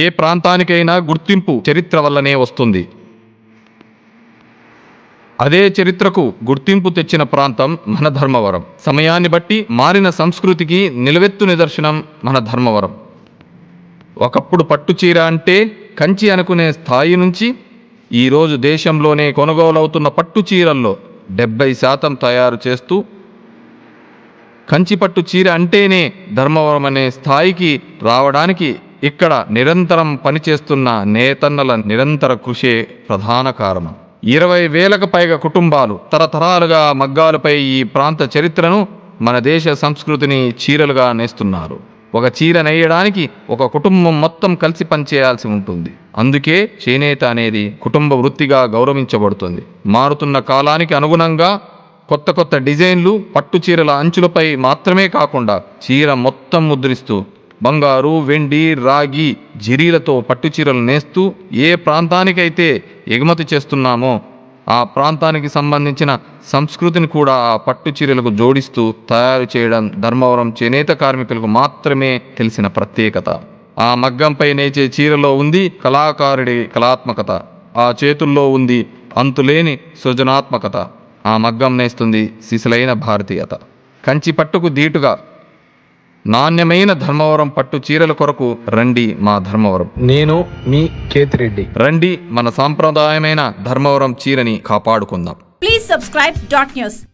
ఏ ప్రాంతానికైనా గుర్తింపు చరిత్ర వల్లనే వస్తుంది. అదే చరిత్రకు గుర్తింపు తెచ్చిన ప్రాంతం మన ధర్మవరం. సమయాన్ని బట్టి మారిన సంస్కృతికి నిలవెత్తు నిదర్శనం మన ధర్మవరం. ఒకప్పుడు పట్టు చీర అంటే కంచి అనుకునే స్థాయి నుంచి ఈరోజు దేశంలోనే కొనుగోలవుతున్న పట్టు చీరల్లో డెబ్బై శాతం తయారు చేస్తూ కంచి పట్టు చీర అంటేనే ధర్మవరం అనే స్థాయికి రావడానికి ఇక్కడ నిరంతరం పనిచేస్తున్న నేతన్నల నిరంతర కృషే ప్రధాన కారణం. ఇరవై వేలకు పైగా కుటుంబాలు తరతరాలుగా మగ్గాలపై ఈ ప్రాంత చరిత్రను మన దేశ సంస్కృతిని చీరలుగా నేస్తున్నారు. ఒక చీర నేయడానికి ఒక కుటుంబం మొత్తం కలిసి పనిచేయాల్సి ఉంటుంది. అందుకే చేనేత అనేది కుటుంబ వృత్తిగా గౌరవించబడుతుంది. మారుతున్న కాలానికి అనుగుణంగా కొత్త కొత్త డిజైన్లు పట్టు చీరల అంచులపై మాత్రమే కాకుండా చీర మొత్తం ముద్రిస్తూ బంగారు వెండి రాగి జిరీలతో పట్టు చీరలు నేస్తూ ఏ ప్రాంతానికైతే ఎగుమతి చేస్తున్నామో ఆ ప్రాంతానికి సంబంధించిన సంస్కృతిని కూడా ఆ పట్టు చీరలకు జోడిస్తూ తయారు చేయడం ధర్మవరం చేనేత కార్మికులకు మాత్రమే తెలిసిన ప్రత్యేకత. ఆ మగ్గంపై నేచే చీరలో ఉంది కళాకారుడి కళాత్మకత. ఆ చేతుల్లో ఉంది అంతులేని సృజనాత్మకత. ఆ మగ్గం నేస్తుంది సిసలైన భారతీయత. కంచి పట్టుకు దీటుగా నాణ్యమైన ధర్మవరం పట్టు చీరల కొరకు రండి మా ధర్మవరం. నేను మీ కేతిరెడ్డి. రండి మన సాంప్రదాయమైన ధర్మవరం చీరని కాపాడుకుందాం. Please subscribe dot news.